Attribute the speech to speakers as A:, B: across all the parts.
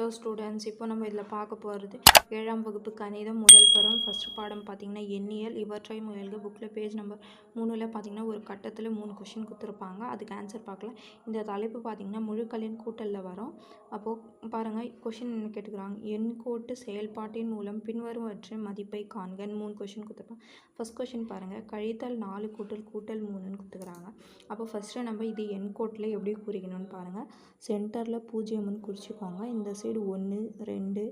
A: Hello students இப்போ நம்ம இதில் பார்க்க போகிறது ஏழாம் வகுப்பு கணிதம் முதல் பருவம் ஃபர்ஸ்ட் பாடம் பார்த்தீங்கன்னா எண்ணியல். இவற்றை முயல்க புக்கில் பேஜ் நம்பர் மூணில் பார்த்தீங்கன்னா ஒரு கட்டத்தில் மூணு கொஷின் கொடுத்துருப்பாங்க. அதுக்கு ஆன்சர் பார்க்கலாம். இந்த தலைப்பு பார்த்தீங்கன்னா முழுக்களின் கூட்டலில் வரும். அப்போது பாருங்கள் கொஷின் என்ன கேட்டுக்கிறாங்க? எண்கோட்டு செயல்பாட்டின் மூலம் பின்வருவற்றின் மதிப்பை காண்கன்னு மூணு கொஷின் கொடுத்துருப்பாங்க. ஃபர்ஸ்ட் கொஷின் பாருங்கள் கழித்தல் நாலு கூட்டல் கூட்டல் மூணுன்னு கொடுத்துக்கிறாங்க. அப்போ ஃபஸ்ட்டு நம்ம இது எண்கோட்டில் எப்படி குறிக்கணும்னு பாருங்கள் சென்டரில் பூஜ்ஜியம்னு குறிச்சிக்கோங்க. இந்த சைடு ஒன்று ரெண்டு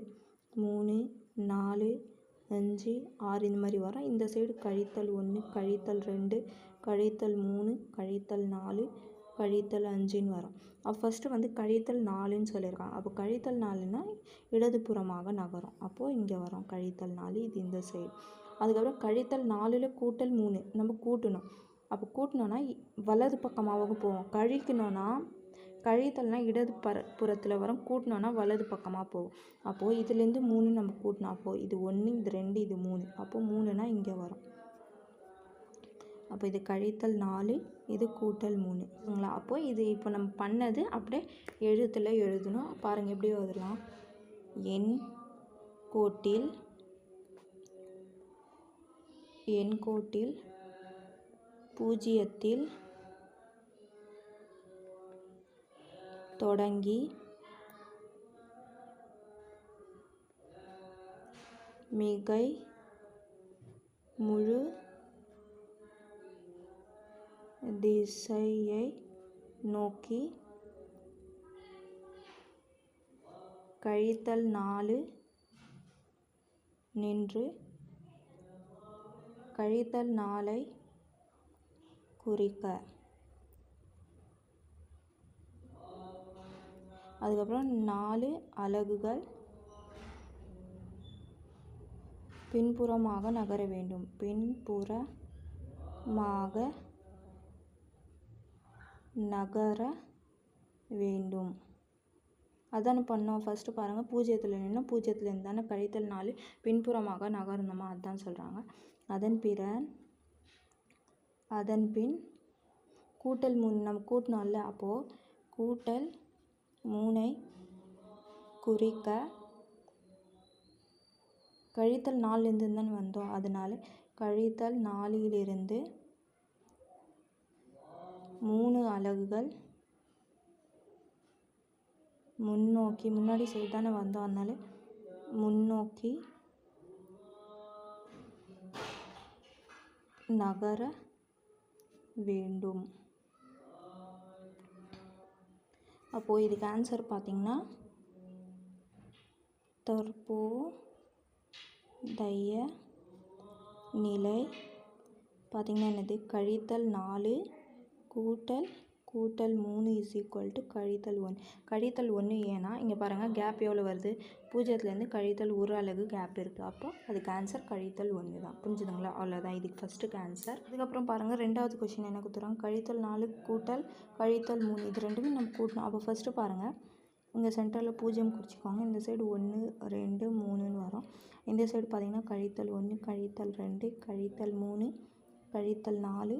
A: மூணு நாலு அஞ்சு ஆறு இந்த மாதிரி வரும். இந்த சைடு கழித்தல் ஒன்று கழித்தல் ரெண்டு கழித்தல் மூணு கழித்தல் நாலு கழித்தல் அஞ்சுன்னு வரும். அப்போ ஃபஸ்ட்டு வந்து கழித்தல் நாலுன்னு சொல்லியிருக்காங்க. அப்போ கழித்தல் நாலுன்னா இடதுபுறமாக நகரும். அப்போது இங்கே வரும் கழித்தல் நாலு இது இந்த சைடு அதுக்கப்புறம் கழித்தல் நாலில் கூட்டல் மூணு. நம்ம கூட்டணும். அப்போ கூட்டினோன்னா வலது பக்கமாக போவோம் கழிக்கணும்னா கழித்தல்னால் இடது பர புறத்தில் வரும். கூட்டினோன்னா வலது பக்கமாக போகும். அப்போது இதுலேருந்து மூணு நம்ம கூட்டினோம் அப்போது இது ஒன்று இது ரெண்டு இது மூணு. அப்போது மூணுனா இங்கே வரும். அப்போ இது கழித்தல் நாலு இது கூட்டல் மூணு. சரிங்களா அப்போது இது இப்போ நம்ம பண்ணது அப்படியே எழுத்தில் எழுதணும் பாருங்கள் எப்படி எழுதலாம்? எண் கோட்டில் எண் கோட்டில் பூஜ்ஜியத்தில் தொடங்கி மிகை முழு திசையை நோக்கி கழித்தல் நாலு நின்று கழித்தல் நாளை குறிக்க. அதுக்கப்புறம் நாலு அலகுகள் பின்புறமாக நகர வேண்டும். பின்புறமாக நகர வேண்டும். அதான் பண்ணோம். ஃபஸ்ட்டு பாருங்கள் பூஜ்ஜியத்தில் நின்று பூஜ்ஜியத்துலேருந்து தானே கழித்தல் நாலு பின்புறமாக நகர்ந்தோமா அதுதான் சொல்கிறாங்க அதன் பிற அதன் பின் கூட்டல் முன் நம்ம கூட்டினோம்ல அப்போது கூட்டல் மூனை குறிக்க கழித்தல் நாலுலேருந்து தானே வந்தோம். அதனால் கழித்தல் நாலிலிருந்து மூணு அலகுகள் முன்னோக்கி முன்னாடி சைடு தானே வந்தோம். அதனால முன்னோக்கி நகர வேண்டும். அப்போது இதுக்கு ஆன்சர் பார்த்திங்கன்னா தற்போதைய நிலை பார்த்திங்கன்னா என்னது? கழித்தல் நாலு கூட்டல் கூட்டல் மூணு இஸ் ஈக்குவல் டு கழித்தல் ஒன்று கழித்தல் ஒன்று ஏன்னா இங்கே பாருங்கள் கேப் எவ்வளோ வருது? பூஜ்ஜியத்துலேருந்து கழித்தல் ஒரு அலகு கேப் இருக்குது அப்போ அதுக்கு ஆன்சர் கழித்தல் ஒன்று தான். புரிஞ்சுதுங்களா? அவ்வளோதான் இதுக்கு ஃபஸ்ட்டுக்கு ஆன்சர் அதுக்கப்புறம் பாருங்கள் ரெண்டாவது கொஷின் என்ன கொடுத்துறாங்க கழித்தல் நாலு கூட்டல் கழித்தல் மூணு. இது ரெண்டுமே நம்ம கூட்டணும். அப்போ ஃபஸ்ட்டு பாருங்கள் இங்கே சென்டரில் பூஜ்ஜியம் குறிச்சிக்கோங்க. இந்த சைடு ஒன்று ரெண்டு மூணுன்னு வரும். இந்த சைடு பார்த்திங்கன்னா கழித்தல் ஒன்று கழித்தல் ரெண்டு கழித்தல் மூணு கழித்தல் நாலு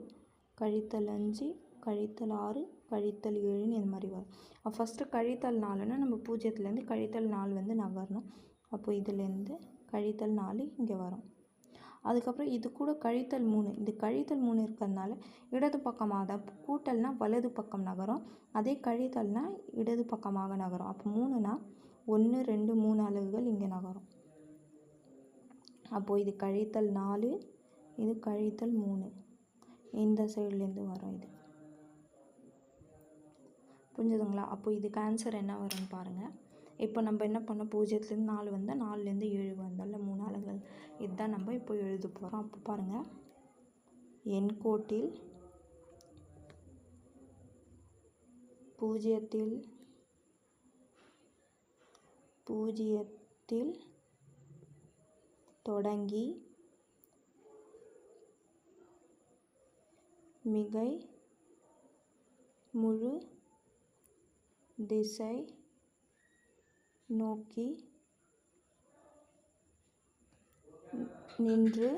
A: கழித்தல் அஞ்சு கழித்தல் ஆறு கழித்தல் ஏழுன்னு இந்த மாதிரி வரும். ஃபஸ்ட்டு கழித்தல் நாலுன்னா நம்ம பூஜ்ஜியத்துலேருந்து கழித்தல் நாலு வந்து நகரணும் அப்போ இதுலேருந்து கழித்தல் நாலு இங்கே வரும். அதுக்கப்புறம் இது கூட கழித்தல் மூணு. இந்த கழித்தல் மூணு இருக்கிறதுனால இடது பக்கமாக தான் கூட்டல்னால் வலது பக்கம் நகரும். அதே கழித்தல்னால் இடது பக்கமாக நகரும். அப்போ மூணுனா ஒன்று ரெண்டு மூணு அளவுகள் இங்கே நகரும். அப்போது இது கழித்தல் நாலு இது கழித்தல் மூணு. இந்த சைட்லேருந்து வரும் இது. புரிஞ்சுதுங்களா? அப்போ இதுக்கு ஆன்சர் என்ன வரும்னு பாருங்கள் இப்போ நம்ம என்ன பண்ணோம்? பூஜ்ஜியத்துலேருந்து நாலு வந்தால் நாலுலேருந்து ஏழு வந்தால மூணு அலகுகள் இதுதான் நம்ம இப்போ எழுத போகிறோம் அப்போ பாருங்கள் எண்கோட்டில் பூஜ்ஜியத்தில் பூஜ்ஜியத்தில் தொடங்கி மிகை முழு திசை நோக்கி நின்று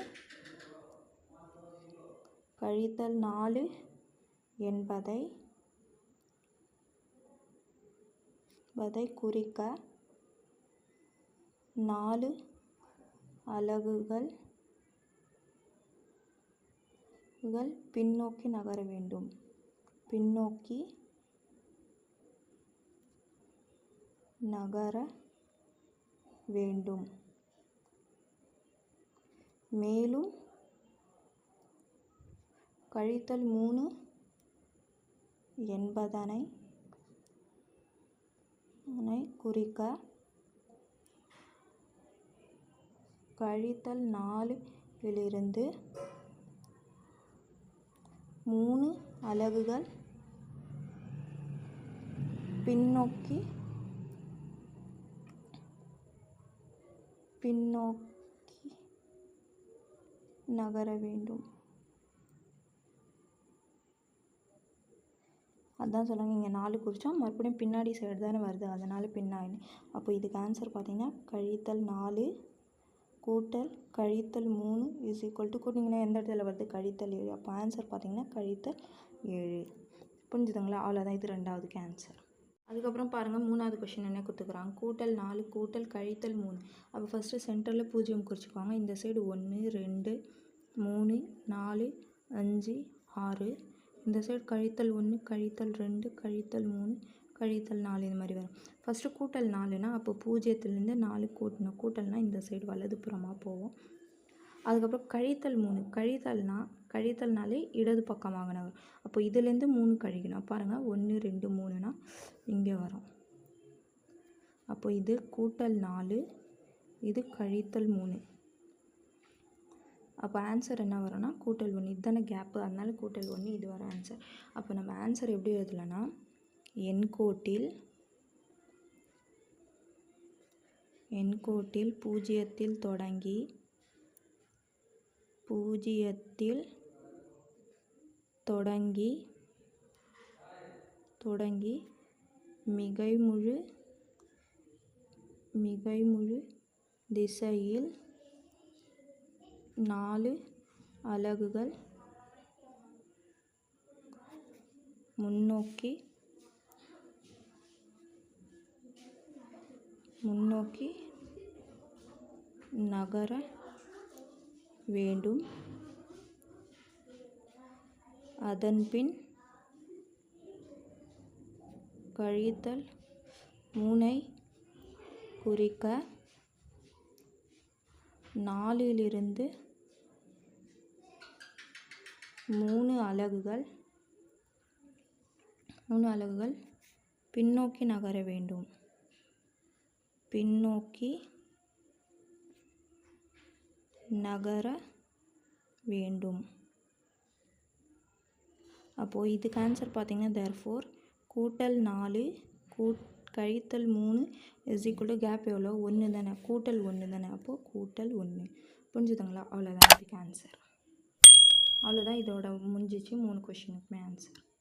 A: கழித்தல் நாலு என்பதை என்பதை குறிக்க நாலு அலகுகள் பின்னோக்கி நகர வேண்டும். பின்னோக்கி நகர வேண்டும். மேலும் கழித்தல் மூணு என்பதனை குறிக்க கழித்தல் நாலிலிருந்து மூணு அலகுகள் பின்னோக்கி பின்னோக்கி நகர வேண்டும். அதான் சொல்லுங்கள் இங்கே நாலு குறித்தோம் மறுபடியும் பின்னாடி சைடு தானே வருது. அதனால் பின்னாடி. அப்போ இதுக்கு ஆன்சர் பார்த்தீங்கன்னா கழித்தல் நாலு கூட்டல் கழித்தல் மூணு இஸ் ஈக்குவல் டு கூட்டிங்கன்னா எந்த இடத்துல வருது? கழித்தல் ஏழு. அப்போ ஆன்சர் பார்த்தீங்கன்னா கழித்தல் ஏழு. புரிஞ்சுதுங்களா? அவ்வளோதான் இது ரெண்டாவதுக்கு ஆன்சர் அதுக்கப்புறம் பாருங்கள் மூணாவது கொஷின் என்ன கொடுத்துக்குறாங்க கூட்டல் நாலு கூட்டல் கழித்தல் மூணு. அப்போ ஃபஸ்ட்டு சென்டரில் பூஜ்ஜியம் குறிச்சிக்குவாங்க. இந்த சைடு ஒன்று ரெண்டு மூணு நாலு அஞ்சு ஆறு. இந்த சைடு கழித்தல் ஒன்று கழித்தல் ரெண்டு கழித்தல் மூணு கழித்தல் நாலு இந்த மாதிரி வரும். ஃபஸ்ட்டு கூட்டல் நாலுனா அப்போ பூஜ்ஜியத்துலேருந்து நாலு கூட்டணும். கூட்டல்னால் இந்த சைடு வலதுபுறமாக போவோம். அதுக்கப்புறம் கழித்தல் மூணு. கழித்தல்னா கழித்தல்னாலே இடது பக்கமாக நகரும் அப்போ இதுலேருந்து மூணு கழிக்கணும். பாருங்கள் ஒன்று ரெண்டு மூணுனா இங்கே வரும். அப்போ இது கூட்டல் நாலு இது கழித்தல் மூணு. அப்போ ஆன்சர் என்ன வரும்னா கூட்டல் ஒன்று இதுதானே கேப்பு அதனால கூட்டல் ஒன்று இது வர ஆன்சர் அப்போ நம்ம ஆன்சர் எப்படி எழுதலைன்னா எண்கோட்டில் எண்கோட்டில் பூஜ்ஜியத்தில் தொடங்கி பூஜ்ஜியத்தில் தொடங்கி தொடங்கி மிகைமுழு மிகைமுழு திசையில் நாலு அலகுகள் முன்னோக்கி முன்னோக்கி நகர வேண்டும். அதன்பின் கழித்தல் மூனை குறிக்க நாலிலிருந்து மூணு அலகுகள் மூணு அலகுகள் பின்னோக்கி நகர வேண்டும். பின்னோக்கி நகர வேண்டும். அப்போது இதுக்கு ஆன்சர் பார்த்தீங்கன்னா தேர்ஃபோர் கூட்டல் நாலு கூட் கழித்தல் மூணு இஸ் ஈக்குவல் கேப் எவ்வளோ? ஒன்று தானே. கூட்டல் ஒன்று தானே. அப்போது கூட்டல் ஒன்று புரிஞ்சுதுங்களா? அவ்வளோதான் இதுக்கு ஆன்சர் அவ்வளோதான் இதோட முடிஞ்சிச்சு. மூணு கொஷினுக்குமே ஆன்சர்